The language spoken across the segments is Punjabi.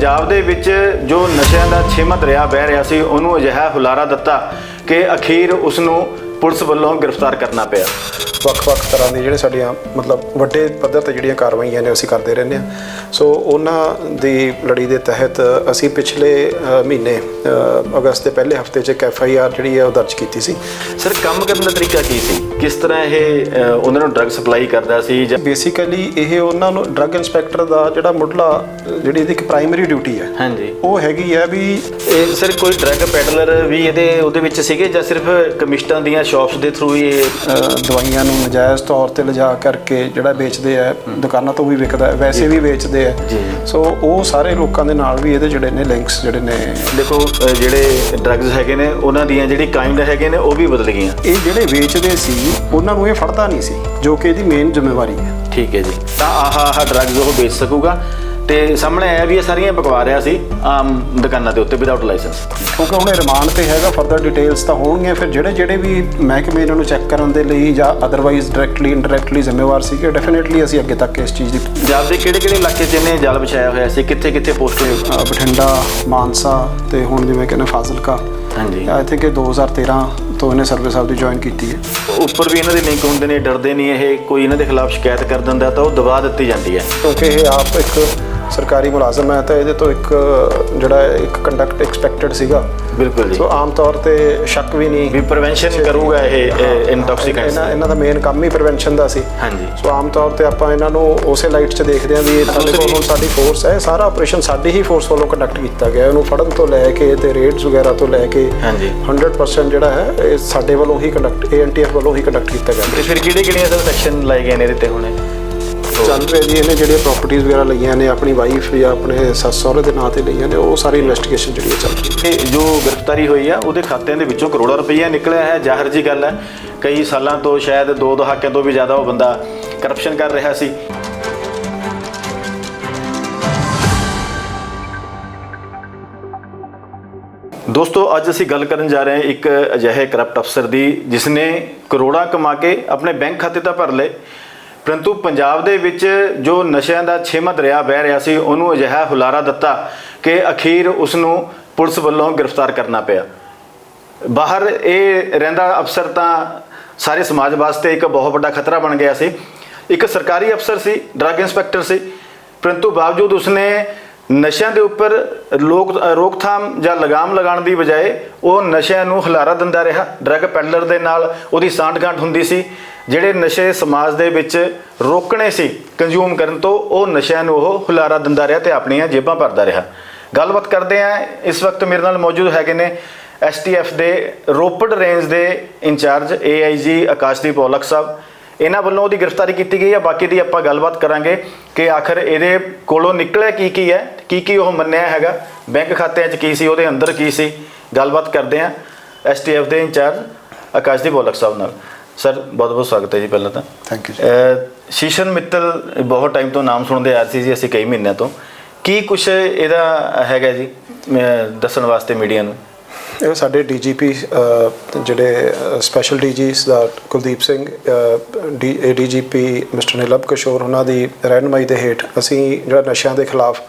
ਪੰਜਾਬ ਦੇ ਵਿੱਚ ਜੋ ਨਸ਼ਿਆਂ ਦਾ ਛੇਵਾਂ ਦਰਿਆ ਵਹਿ ਰਿਹਾ ਸੀ, ਉਹਨੂੰ ਅਜਿਹਾ ਹੁਲਾਰਾ ਦਿੱਤਾ ਕਿ ਅਖੀਰ ਉਸ ਨੂੰ ਪੁਲਿਸ ਵੱਲੋਂ ਗ੍ਰਿਫਤਾਰ ਕਰਨਾ ਪਿਆ। ਵੱਖ-ਵੱਖ ਤਰ੍ਹਾਂ ਦੇ ਜਿਹੜੇ ਸਾਡੀਆਂ ਮਤਲਬ ਵੱਡੇ ਪੱਧਰ ਤੇ ਜਿਹੜੀਆਂ ਕਾਰਵਾਈਆਂ ਨੇ ਅਸੀਂ ਕਰਦੇ ਰਹਿੰਦੇ ਹਾਂ। ਸੋ ਉਹਨਾਂ ਦੀ ਲੜੀ ਦੇ ਤਹਿਤ ਅਸੀਂ ਪਿਛਲੇ ਮਹੀਨੇ ਅਗਸਤ ਦੇ ਪਹਿਲੇ ਹਫ਼ਤੇ 'ਚ ਇੱਕ ਐਫ ਆਈ ਆਰ ਜਿਹੜੀ ਹੈ ਉਹ ਦਰਜ ਕੀਤੀ ਸੀ। ਸਰ ਕੰਮ ਕਰਨ ਦਾ ਤਰੀਕਾ ਕੀ ਸੀ? ਕਿਸ ਤਰ੍ਹਾਂ ਇਹ ਉਹਨਾਂ ਨੂੰ ਡਰੱਗ ਸਪਲਾਈ ਕਰਦਾ ਸੀ ਜਾਂ ਬੇਸਿਕਲੀ ਇਹ ਉਹਨਾਂ ਨੂੰ ਡਰੱਗ ਇਨਸਪੈਕਟਰ ਦਾ ਜਿਹੜਾ ਮੁੱਢਲਾ ਜਿਹੜੀ ਇਹਦੀ ਇੱਕ ਪ੍ਰਾਇਮਰੀ ਡਿਊਟੀ ਹੈ ਹਾਂਜੀ। ਉਹ ਹੈਗੀ ਹੈ ਵੀ ਇਹ ਸਰ ਕੋਈ ਡਰੱਗ ਪੈਡਲਰ ਵੀ ਇਹਦੇ ਉਹਦੇ ਵਿੱਚ ਸੀਗੇ ਜਾਂ ਸਿਰਫ ਕਮਿਸ਼ਨਾਂ ਦੀਆਂ ਸ਼ਾਪਸ ਦੇ ਥਰੂ ਹੀ ਇਹ ਦਵਾਈਆਂ ਨੂੰ ਨਜਾਇਜ਼ ਤੌਰ ਤੇ ਲਿਜਾ ਕਰਕੇ ਜਿਹੜਾ ਵੇਚਦੇ ਆ ਦੁਕਾਨਾਂ ਤੋਂ ਵੀ ਵਿਕਦਾ ਹੈ ਵੈਸੇ ਵੀ ਵੇਚਦੇ ਆ। ਜੀ। ਸੋ ਉਹ ਸਾਰੇ ਲੋਕਾਂ ਦੇ ਨਾਲ ਵੀ ਇਹਦੇ ਜਿਹੜੇ ਨੇ ਲਿੰਕਸ ਜਿਹੜੇ ਨੇ ਦੇਖੋ ਜਿਹੜੇ ਡਰੱਗਸ ਹੈਗੇ ਨੇ ਉਹਨਾਂ ਦੀਆਂ ਜਿਹੜੀ ਕਾਈਂਡ ਹੈਗੇ ਨੇ ਉਹ ਵੀ ਬਦਲ ਗਈਆਂ। ਇਹ ਜਿਹੜੇ ਵੇਚਦੇ ਸੀ ਉਹਨਾਂ ਨੂੰ ਇਹ ਫੜਦਾ ਨਹੀਂ ਸੀ ਜੋ ਕਿ ਇਹਦੀ ਮੇਨ ਜ਼ਿੰਮੇਵਾਰੀ ਹੈ। ਠੀਕ ਹੈ ਜੀ। ਤਾਂ ਆਹ ਆਹ ਡਰੱਗਸ ਉਹ ਵੇਚ ਸਕੂਗਾ। ਤੇ ਸਾਹਮਣੇ ਆਇਆ ਵੀ ਇਹ ਸਾਰੀਆਂ ਬਕਵਾ ਰਿਹਾ ਸੀ ਆਮ ਦੁਕਾਨਾਂ ਦੇ ਉੱਤੇ ਵਿਦਆਊਟ ਲਾਇਸੈਂਸ ਕਿਉਂਕਿ ਹੁਣ ਇਹ ਰਿਮਾਂਡ ਤੇ ਹੈਗਾ ਫਰਦਰ ਡਿਟੇਲਸ ਤਾਂ ਹੋਣਗੀਆਂ। ਫਿਰ ਜਿਹੜੇ ਜਿਹੜੇ ਵੀ ਮਹਿਕਮੇ ਇਹਨਾਂ ਨੂੰ ਚੈੱਕ ਕਰਨ ਦੇ ਲਈ ਜਾਂ ਅਦਰਵਾਈਜ਼ ਡਾਇਰੈਕਟਲੀ ਇਨਡਾਇਰੈਕਟਲੀ ਜ਼ਿੰਮੇਵਾਰ ਸੀਗੇ ਡੈਫੀਨਿਟਲੀ ਅਸੀਂ ਅੱਗੇ ਤੱਕ ਇਸ ਚੀਜ਼ ਦੀ ਪੰਜਾਬ ਦੇ ਕਿਹੜੇ ਕਿਹੜੇ ਇਲਾਕੇ 'ਚ ਇਹਨੇ ਜਾਲ ਵਿਛਾਇਆ ਹੋਇਆ ਸੀ? ਕਿੱਥੇ ਕਿੱਥੇ ਪੋਸਟ ਬਠਿੰਡਾ ਮਾਨਸਾ ਤੇ ਹੁਣ ਜਿਵੇਂ ਕਹਿੰਦੇ ਫਾਜ਼ਿਲਕਾ। ਹਾਂਜੀ। ਆਈ ਥਿੰਕ ਇਹ 2013 ਤੋਂ ਇਹਨੇ ਸਰਵਿਸ ਆਪਦੀ ਜੁਆਇਨ ਕੀਤੀ ਹੈ। ਉੱਪਰ ਵੀ ਇਹਨਾਂ ਦੇ ਲਿੰਕ ਹੁੰਦੇ ਨੇ ਡਰਦੇ ਨਹੀਂ ਇਹ ਕੋਈ ਇਹਨਾਂ ਦੇ ਖਿਲਾਫ ਸ਼ਿਕਾਇਤ ਕਰ ਦਿੰਦਾ ਤਾਂ ਉਹ ਦਬਾ ਦਿੱਤੀ ਜਾਂਦੀ ਹੈ। ਕਿਉਂਕਿ ਇਹ ਆਪ ਇੱਕ ਸਰਕਾਰੀ ਮੁਲਾਜ਼ਮ ਹੈ ਤਾਂ ਇਹਦੇ ਤੋਂ ਇੱਕ ਜਿਹੜਾ ਇੱਕ ਕੰਡਕਟ ਐਕਸਪੈਕਟਡ ਸੀਗਾ। ਬਿਲਕੁਲ ਜੀ। ਸੋ ਆਮ ਤੌਰ ਤੇ ਸ਼ੱਕ ਵੀ ਨਹੀਂ ਵੀ ਪ੍ਰੀਵੈਂਸ਼ਨ ਕਰੂਗਾ ਇਹ ਇੰਟੌਕਸੀਕੈਂਟਸ ਇਹਨਾਂ ਦਾ। ਮੇਨ ਕੰਮ ਹੀ ਪ੍ਰੀਵੈਂਸ਼ਨ ਦਾ ਸੀ। ਹਾਂਜੀ। ਸੋ ਆਮ ਤੌਰ ਤੇ ਆਪਾਂ ਇਹਨਾਂ ਨੂੰ ਉਸੇ ਲਾਈਟ 'ਚ ਦੇਖਦੇ ਹਾਂ ਵੀ ਇਹ ਸਾਡੇ ਕੋਲ ਹੁਣ ਸਾਡੀ ਫੋਰਸ ਹੈ। ਸਾਰਾ ਆਪਰੇਸ਼ਨ ਸਾਡੀ ਹੀ ਫੋਰਸ ਵੱਲੋਂ ਕੰਡਕਟ ਕੀਤਾ ਗਿਆ। ਇਹਨੂੰ ਫੜਨ ਤੋਂ ਲੈ ਕੇ ਤੇ ਰੇਡਸ ਵਗੈਰਾ ਤੋਂ ਲੈ ਕੇ ਹਾਂਜੀ। 100% ਜਿਹੜਾ ਹੈ ਇਹ ਸਾਡੇ ਵੱਲੋਂ ਹੀ ਕੰਡਕਟ ਏਐਨਟੀਐਫ ਵੱਲੋਂ ਹੀ ਕੰਡਕਟ ਕੀਤਾ ਗਿਆ। ਤੇ ਫਿਰ ਕਿਹੜੇ ਕਿਹੜੀਆਂ ਸੈਕਸ਼ਨ ਲਾਏ ਗਏ ਨੇ ਇਹਦੇ ਤੇ ਹੁਣੇ? ਚੱਲ ਰਿਹਾ ਇਹਨੇ ਜਿਹੜੀਆਂ ਪ੍ਰਾਪਰਟੀਆਂ ਵਗੈਰਾ ਲਈਆਂ ਨੇ ਆਪਣੀ ਵਾਈਫ ਜਾਂ ਆਪਣੇ ਸੱਸ ਸਹੁਰੇ ਦੇ ਨਾਂ ਤੇ ਲਈਆਂ ਨੇ ਉਹ ਸਾਰੀ ਇਨਵੈਸਟੀਗੇਸ਼ਨ ਜਿਹੜੀ ਚੱਲ ਰਹੀ ਹੈ ਇਹ ਜੋ ਗ੍ਰਿਫਤਾਰੀ ਹੋਈ ਆ ਉਹਦੇ ਖਾਤਿਆਂ ਦੇ ਵਿੱਚੋਂ ਕਰੋੜਾਂ ਰੁਪਈਆ ਨਿਕਲਿਆ ਹੈ ਜ਼ਾਹਰ ਜੀ ਗੱਲ ਹੈ। ਕਈ ਸਾਲਾਂ ਤੋਂ ਸ਼ਾਇਦ ਦੋ ਦਹਾਕਿਆਂ ਤੋਂ ਵੀ ਜ਼ਿਆਦਾ ਉਹ ਬੰਦਾ ਕਰਪਸ਼ਨ ਕਰ ਰਿਹਾ ਸੀ। ਦੋਸਤੋ ਅੱਜ ਅਸੀਂ ਗੱਲ ਕਰਨ ਜਾ ਰਹੇ ਹਾਂ ਇੱਕ ਅਜਿਹੇ ਕਰਪਟ ਅਫਸਰ ਦੀ ਜਿਸ ਨੇ ਕਰੋੜਾਂ ਕਮਾ ਕੇ ਆਪਣੇ ਬੈਂਕ ਖਾਤੇ ਤਾਂ ਭਰ ਲਏ ਪਰੰਤੂ ਪੰਜਾਬ ਦੇ ਵਿੱਚ ਜੋ ਨਸ਼ਿਆਂ ਦਾ ਛੇਵਾਂ ਦਰਿਆ ਵਹਿ ਰਿਹਾ ਸੀ, ਉਹਨੂੰ ਅਜਿਹਾ ਹੁਲਾਰਾ ਦਿੱਤਾ ਕਿ ਅਖੀਰ ਉਸ ਨੂੰ ਪੁਲਿਸ ਵੱਲੋਂ ਗ੍ਰਿਫਤਾਰ ਕਰਨਾ ਪਿਆ। ਬਾਹਰ ਇਹ ਰਹਿੰਦਾ ਅਫਸਰ ਤਾਂ ਸਾਰੇ ਸਮਾਜ ਵਾਸਤੇ ਇੱਕ ਬਹੁਤ ਵੱਡਾ ਖਤਰਾ ਬਣ ਗਿਆ ਸੀ। ਇੱਕ ਸਰਕਾਰੀ ਅਫਸਰ ਸੀ, ਡਰੱਗ ਇੰਸਪੈਕਟਰ ਸੀ। ਪਰੰਤੂ ਬਾਵਜੂਦ ਉਸਨੇ ਨਸ਼ਿਆਂ ਦੇ ਉੱਪਰ ਲੋਕ, ਰੋਕਥਾਮ ਜਾਂ ਲਗਾਮ ਲਗਾਉਣ ਦੀ ਬਜਾਏ ਉਹ ਨਸ਼ਿਆਂ ਨੂੰ ਹੁਲਾਰਾ ਦਿੰਦਾ ਰਿਹਾ। ਡਰੱਗ ਪੈਡਲਰ ਦੇ ਨਾਲ ਉਹਦੀ ਸਾਂਠ-ਗਾਂਠ ਹੁੰਦੀ ਸੀ। ਜਿਹੜੇ ਨਸ਼ੇ ਸਮਾਜ ਦੇ ਵਿੱਚ ਰੋਕਣੇ ਸੀ ਕੰਜ਼ਿਊਮ ਕਰਨ ਤੋਂ ਉਹ ਨਸ਼ਿਆਂ ਨੂੰ ਉਹ ਹੁਲਾਰਾ ਦਿੰਦਾ ਰਿਹਾ ਤੇ ਆਪਣੀਆਂ ਜੇਬਾਂ ਭਰਦਾ ਰਿਹਾ। ਗੱਲਬਾਤ ਕਰਦੇ ਆ ਇਸ ਵਕਤ ਮੇਰੇ ਨਾਲ ਮੌਜੂਦ ਹੈਗੇ ਨੇ ਐਸਟੀਐਫ ਦੇ ਰੋਪੜ ਰੇਂਜ ਦੇ in charge AIG Akashdeep Aulakh ਸਾਹਿਬ। ਇਹਨਾਂ ਵੱਲੋਂ ਉਹਦੀ ਗ੍ਰਿਫਤਾਰੀ ਕੀਤੀ ਗਈ ਹੈ। ਬਾਕੀ ਦੀ ਆਪਾਂ ਗੱਲਬਾਤ ਕਰਾਂਗੇ ਕਿ ਆਖਰ ਇਹਦੇ ਕੋਲੋਂ ਨਿਕਲਿਆ ਕੀ ਕੀ ਹੈ ਕੀ ਕੀ ਉਹ ਮੰਨਿਆ ਹੈਗਾ? ਬੈਂਕ ਖਾਤਿਆਂ 'ਚ ਕੀ ਸੀ? ਉਹਦੇ ਅੰਦਰ ਕੀ ਸੀ? ਗੱਲਬਾਤ ਕਰਦੇ ਆ ਐਸਟੀਐਫ ਦੇ ਇੰਚਾਰਜ ਆਕਾਸ਼ਦੀਪ ਔਲਖ ਸਾਹਿਬ ਨਾਲ। ਸਰ ਬਹੁਤ ਬਹੁਤ ਸਵਾਗਤ ਹੈ ਜੀ ਪਹਿਲਾਂ ਤਾਂ। ਥੈਂਕ ਯੂ ਸ਼ੀਸ਼ਨ ਮਿੱਤਲ ਬਹੁਤ ਟਾਈਮ ਤੋਂ ਨਾਮ ਸੁਣਦੇ ਆ ਰਹੇ ਸੀ ਜੀ ਅਸੀਂ ਕਈ ਮਹੀਨਿਆਂ ਤੋਂ। ਕੀ ਕੁਛ ਇਹਦਾ ਹੈਗਾ ਜੀ ਦੱਸਣ ਵਾਸਤੇ ਮੀਡੀਆ ਨੂੰ? ਇਹ ਸਾਡੇ ਡੀਜੀਪੀ ਜਿਹੜੇ ਸਪੈਸ਼ਲ ਡੀਜੀਸ ਦਾ ਕੁਲਦੀਪ ਸਿੰਘ ਡੀਜੀਪੀ ਮਿਸਟਰ ਨਿਲਬ ਕਿਸ਼ੋਰ ਉਹਨਾਂ ਦੀ ਰਹਿਨਮਾਈ ਦੇ ਹੇਠ ਅਸੀਂ ਜਿਹੜਾ ਨਸ਼ਿਆਂ ਦੇ ਖਿਲਾਫ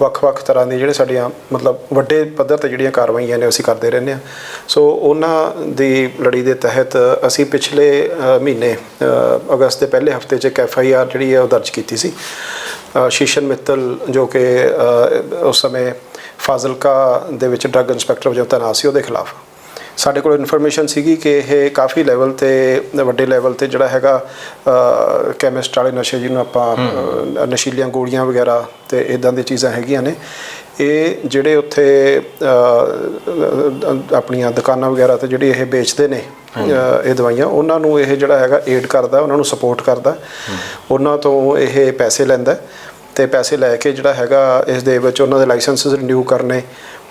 ਵੱਖ-ਵੱਖ ਤਰ੍ਹਾਂ ਦੀ ਜਿਹੜੇ ਸਾਡੀਆਂ, ਮਤਲਬ ਵੱਡੇ ਪੱਧਰ ਤੇ ਜਿਹੜੀਆਂ ਕਾਰਵਾਈਆਂ ਨੇ ਅਸੀਂ ਕਰਦੇ ਰਹਿੰਦੇ ਹਾਂ। ਸੋ ਉਹਨਾਂ ਦੀ ਲੜੀ ਦੇ ਤਹਿਤ ਅਸੀਂ ਪਿਛਲੇ ਮਹੀਨੇ ਅਗਸਤ ਦੇ ਪਹਿਲੇ ਹਫ਼ਤੇ 'ਚ ਇੱਕ ਐਫ ਆਈ ਆਰ ਜਿਹੜੀ ਹੈ ਉਹ ਦਰਜ ਕੀਤੀ ਸੀ। ਸ਼ੀਸ਼ਨ ਮਿੱਤਲ ਜੋ ਕਿ ਉਸ ਸਮੇਂ ਫਾਜ਼ਿਲਕਾ ਦੇ ਵਿੱਚ ਡਰੱਗ ਇੰਸਪੈਕਟਰ ਵਜੋਂ ਤੈਨਾਤ ਸੀ, ਉਹਦੇ ਖਿਲਾਫ। ਸਾਡੇ ਕੋਲ ਇਨਫੋਰਮੇਸ਼ਨ ਸੀਗੀ ਕਿ ਇਹ ਕਾਫੀ ਲੈਵਲ ਤੇ ਵੱਡੇ ਲੈਵਲ ਤੇ ਜਿਹੜਾ ਹੈਗਾ ਕੈਮਿਸਟ ਵਾਲੇ ਨਸ਼ੇ ਜਿਹਨੂੰ ਆਪਾਂ ਨਸ਼ੀਲੀਆਂ ਗੋਲੀਆਂ ਵਗੈਰਾ ਤੇ ਇਦਾਂ ਦੀਆਂ ਚੀਜ਼ਾਂ ਹੈਗੀਆਂ ਨੇ। ਇਹ ਜਿਹੜੇ ਉੱਥੇ ਆਪਣੀਆਂ ਦੁਕਾਨਾਂ ਵਗੈਰਾ ਤੇ ਜਿਹੜੀ ਇਹ ਵੇਚਦੇ ਨੇ ਇਹ ਦਵਾਈਆਂ ਉਹਨਾਂ ਨੂੰ ਇਹ ਜਿਹੜਾ ਹੈਗਾ ਏਡ ਕਰਦਾ ਉਹਨਾਂ ਨੂੰ ਸਪੋਰਟ ਕਰਦਾ। ਉਹਨਾਂ ਤੋਂ ਇਹ ਪੈਸੇ ਲੈਂਦਾ ਤੇ ਪੈਸੇ ਲੈ ਕੇ ਜਿਹੜਾ ਹੈਗਾ ਇਸ ਦੇ ਵਿੱਚ ਉਹਨਾਂ ਦੇ ਲਾਇਸੈਂਸਸ ਰਿਨਿਊ ਕਰਨੇ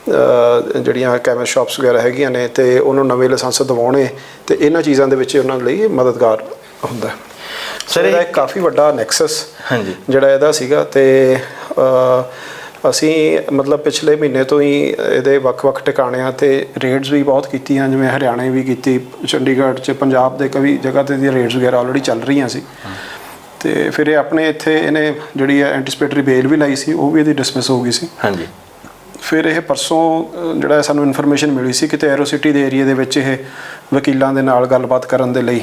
ਜਿਹੜੀਆਂ ਕੈਮਿਸਟ ਸ਼ਾਪਸ ਵਗੈਰਾ ਹੈਗੀਆਂ ਨੇ ਤੇ ਉਹਨਾਂ ਨਵੇਂ ਲਾਇਸੈਂਸ ਦਿਵਾਉਣੇ ਤੇ ਇਹਨਾਂ ਚੀਜ਼ਾਂ ਦੇ ਵਿੱਚ ਉਹਨਾਂ ਲਈ ਮਦਦਗਾਰ ਹੁੰਦਾ। ਸਰ ਇਹ- ਇੱਕ ਕਾਫੀ ਵੱਡਾ ਨੈਕਸਸ ਹਾਂਜੀ। ਜਿਹੜਾ ਇਹਦਾ ਸੀਗਾ ਤੇ ਅਸੀਂ ਮਤਲਬ ਪਿਛਲੇ ਮਹੀਨੇ ਤੋਂ ਹੀ ਇਹਦੇ ਵੱਖ-ਵੱਖ ਟਿਕਾਣਿਆਂ ਤੇ ਰੇਡਸ ਵੀ ਬਹੁਤ ਕੀਤੀਆਂ ਜਿਵੇਂ ਹਰਿਆਣੇ ਵੀ ਕੀਤੀ ਚੰਡੀਗੜ੍ਹ 'ਚ ਪੰਜਾਬ ਦੇ ਕਈ ਜਗ੍ਹਾ ਤੇ ਦੀ ਰੇਡਸ ਵਗੈਰਾ ਆਲਰੇਡੀ ਚੱਲ ਰਹੀਆਂ ਸੀ। ਤੇ ਫਿਰ ਇਹ ਆਪਣੇ ਇੱਥੇ ਇਹਨੇ ਜਿਹੜੀ ਐਂਟੀਸਪੇਟਰੀ ਬੇਲ ਵੀ ਲਾਈ ਸੀ ਉਹ ਵੀ ਇਹਦੀ ਡਿਸਮਿਸ ਹੋ ਗਈ ਸੀ। ਹਾਂਜੀ। ਫਿਰ ਇਹ ਪਰਸੋਂ ਜਿਹੜਾ ਸਾਨੂੰ ਇਨਫੋਰਮੇਸ਼ਨ ਮਿਲੀ ਸੀ ਕਿ ਐਰੋ ਸਿਟੀ ਦੇ ਏਰੀਆ ਦੇ ਵਿੱਚ ਇਹ ਵਕੀਲਾਂ ਦੇ ਨਾਲ ਗੱਲਬਾਤ ਕਰਨ ਦੇ ਲਈ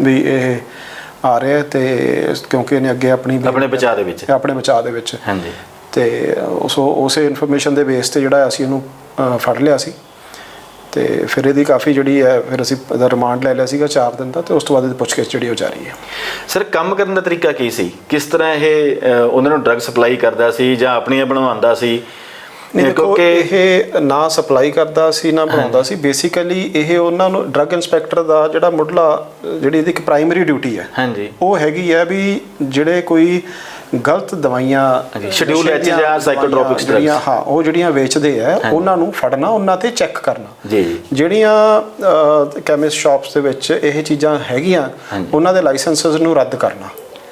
ਵੀ ਇਹ ਆ ਰਿਹਾ ਤੇ ਕਿਉਂਕਿ ਇਹਨੇ ਅੱਗੇ ਆਪਣੀ ਆਪਣੇ ਬਚਾਅ ਦੇ ਵਿੱਚ। ਆਪਣੇ ਬਚਾਅ ਦੇ ਵਿੱਚ। ਹਾਂਜੀ। ਤੇ ਉਸ ਉਸੇ ਇਨਫੋਰਮੇਸ਼ਨ ਦੇ ਬੇਸ ਤੇ ਜਿਹੜਾ ਅਸੀਂ ਇਹਨੂੰ ਫੜ ਲਿਆ ਸੀ। ਤੇ ਫਿਰ ਇਹਦੀ ਕਾਫੀ ਜਿਹੜੀ ਹੈ ਫਿਰ ਅਸੀਂ ਇਹਦਾ ਰਿਮਾਂਡ ਲੈ ਲਿਆ ਸੀਗਾ 4 ਦਿਨ ਦਾ ਤੇ ਉਸ ਤੋਂ ਬਾਅਦ ਇਹਦੀ ਪੁੱਛਗਿੱਛ ਜਿਹੜੀ ਉਹ ਜਾਰੀ ਹੈ। ਸਰ ਕੰਮ ਕਰਨ ਦਾ ਤਰੀਕਾ ਕੀ ਸੀ? ਕਿਸ ਤਰ੍ਹਾਂ ਇਹ ਉਹਨਾਂ ਨੂੰ ਡਰੱਗ ਸਪਲਾਈ ਕਰਦਾ ਸੀ ਜਾਂ ਆਪਣੀਆਂ ਬਣਵਾਉਂਦਾ ਸੀ? ਨਹੀਂ ਦੇਖੋ ਇਹ ਨਾ ਸਪਲਾਈ ਕਰਦਾ ਸੀ ਨਾ ਬਣਾਉਂਦਾ ਸੀ। ਬੇਸਿਕਲੀ ਇਹ ਉਹਨਾਂ ਨੂੰ ਡਰੱਗ ਇਨਸਪੈਕਟਰ ਦਾ ਜਿਹੜਾ ਮੁੱਢਲਾ ਜਿਹੜੀ ਇਹਦੀ ਇੱਕ ਪ੍ਰਾਇਮਰੀ ਡਿਊਟੀ ਹੈ ਹਾਂਜੀ। ਉਹ ਹੈਗੀ ਹੈ ਵੀ ਜਿਹੜੇ ਕੋਈ ਗਲਤ ਦਵਾਈਆਂ H ਦੀਆਂ ਜਾਂ ਦਵਾਈਆਂ ਜਿਹੜੀਆਂ। ਹਾਂ ਉਹ ਜਿਹੜੀਆਂ ਵੇਚਦੇ ਆ ਉਹਨਾਂ ਨੂੰ ਫੜਨਾ ਉਹਨਾਂ ਤੇ ਚੈੱਕ ਕਰਨਾ। ਜੀ ਜਿਹੜੀਆਂ ਕੈਮਿਸਟ ਸ਼ਾਪਸ ਦੇ ਵਿੱਚ ਇਹ ਚੀਜ਼ਾਂ ਹੈਗੀਆਂ ਉਹਨਾਂ ਦੇ ਲਾਇਸੈਂਸਸ ਨੂੰ ਰੱਦ ਕਰਨਾ।